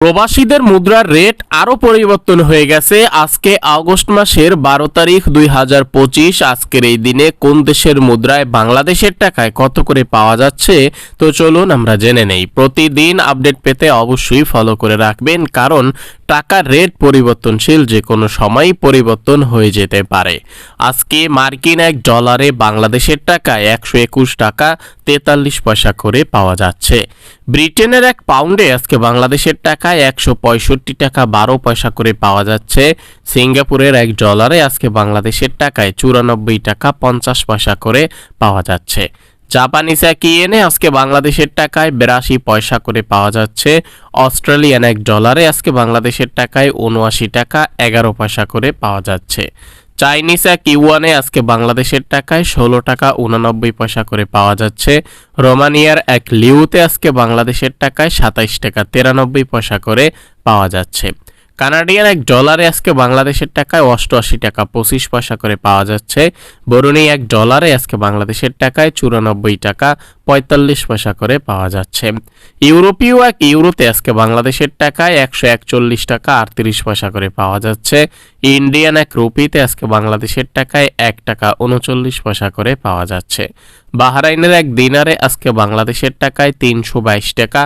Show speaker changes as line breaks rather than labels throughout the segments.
প্রবাসীদের মুদ্রার রেট আরও পরিবর্তন হয়ে গেছে। আজকে আগস্ট মাসের বারো তারিখ দুই হাজার পঁচিশ। আজকের এই দিনে কোন দেশের মুদ্রায় বাংলাদেশের টাকায় কত করে পাওয়া যাচ্ছে? তো চলুন আমরা জেনে নেই। প্রতিদিন আপডেট পেতে অবশ্যই ফলো করে রাখবেন, কারণ টাকার রেট পরিবর্তনশীল যে কোনো সময়ই পরিবর্তন হয়ে যেতে পারে। আজকে মার্কিন এক ডলারে বাংলাদেশের টাকায় একশো একুশ টাকা তেতাল্লিশ পয়সা করে পাওয়া যাচ্ছে। ব্রিটেনের এক পাউন্ডে আজকে বাংলাদেশের টাকায় একশো পঁয়ষট্টি টাকা বারো পয়সা করে পাওয়া যাচ্ছে। সিঙ্গাপুরের এক ডলারে আজকে বাংলাদেশের টাকায় চুরানব্বই টাকা পঞ্চাশ পয়সা করে পাওয়া যাচ্ছে। জাপানিজ এক ইয়েনে আজকে বাংলাদেশের টাকায় বিরাশি পয়সা করে পাওয়া যাচ্ছে। অস্ট্রেলিয়ান এক ডলারে আজকে বাংলাদেশের টাকায় উনআশি টাকা এগারো পয়সা করে পাওয়া যাচ্ছে। চাইনিজ এক ইউয়ানে আজকে বাংলাদেশের টাকায় ষোলো টাকা উনানব্বই পয়সা করে পাওয়া যাচ্ছে। রোমানিয়ার এক লিউতে আজকে বাংলাদেশের টাকায় সাতাইশ টাকা তিরানব্বই পয়সা করে পাওয়া যাচ্ছে। কানাডিয়ান এক ডলারে আজকে বাংলাদেশের টাকায় অষ্টআশি টাকা পঁচিশ পয়সা করে পাওয়া যাচ্ছে। বরুণী এক ডলারে আজকে বাংলাদেশের টাকায় চুরানব্বই টাকা পঁয়তাল্লিশ পয়সা করে পাওয়া যাচ্ছে। ইউরোপীয় এক ইউরোতে আজকে বাংলাদেশের টাকায় একশো একচল্লিশ টাকা আটত্রিশ পয়সা করে পাওয়া যাচ্ছে। ইন্ডিয়ান এক রুপিতে আজকে বাংলাদেশের টাকায় এক টাকা উনচল্লিশ পয়সা করে পাওয়া যাচ্ছে। বাহরাইনের এক দিনারে আজকে বাংলাদেশের টাকায় তিনশো বাইশ টাকা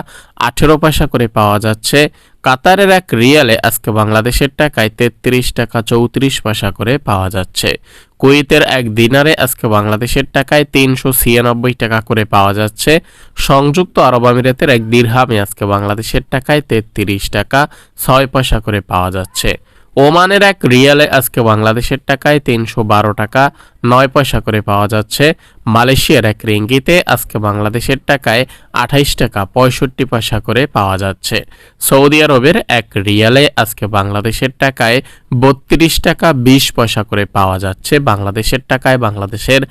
আঠেরো পয়সা করে পাওয়া যাচ্ছে। কাতারের এক রিয়ালে আজকে বাংলাদেশের টাকায় তেত্রিশ টাকা চৌত্রিশ পয়সা করে পাওয়া যাচ্ছে। কুয়েতের এক দিনারে আজকে বাংলাদেশের টাকায় তিনশো ছিয়ানব্বই টাকা করে পাওয়া যাচ্ছে। সংযুক্ত আরব আমিরাতের এক দীর্হামে আজকে বাংলাদেশের টাকায় তেত্রিশ টাকা ছয় পয়সা করে পাওয়া যাচ্ছে। ওমানের এক রিয়ালে আজকে বাংলাদেশের টাকায় তিনশো বারো টাকা, নয় পয়সা করে পাওয়া যাচ্ছে। মালয়েশিয়ার এক রিঙ্গিতে আজকে বাংলাদেশের টাকায় আঠাইশ টাকা, পঁয়ষট্টি পয়সা করে পাওয়া যাচ্ছে। সৌদি আরবের এক রিয়ালে আজকে বাংলাদেশের টাকায় বত্রিশ টাকা, বিশ পয়সা করে পাওয়া যাচ্ছে। বাংলাদেশের টাকায় বাংলাদেশের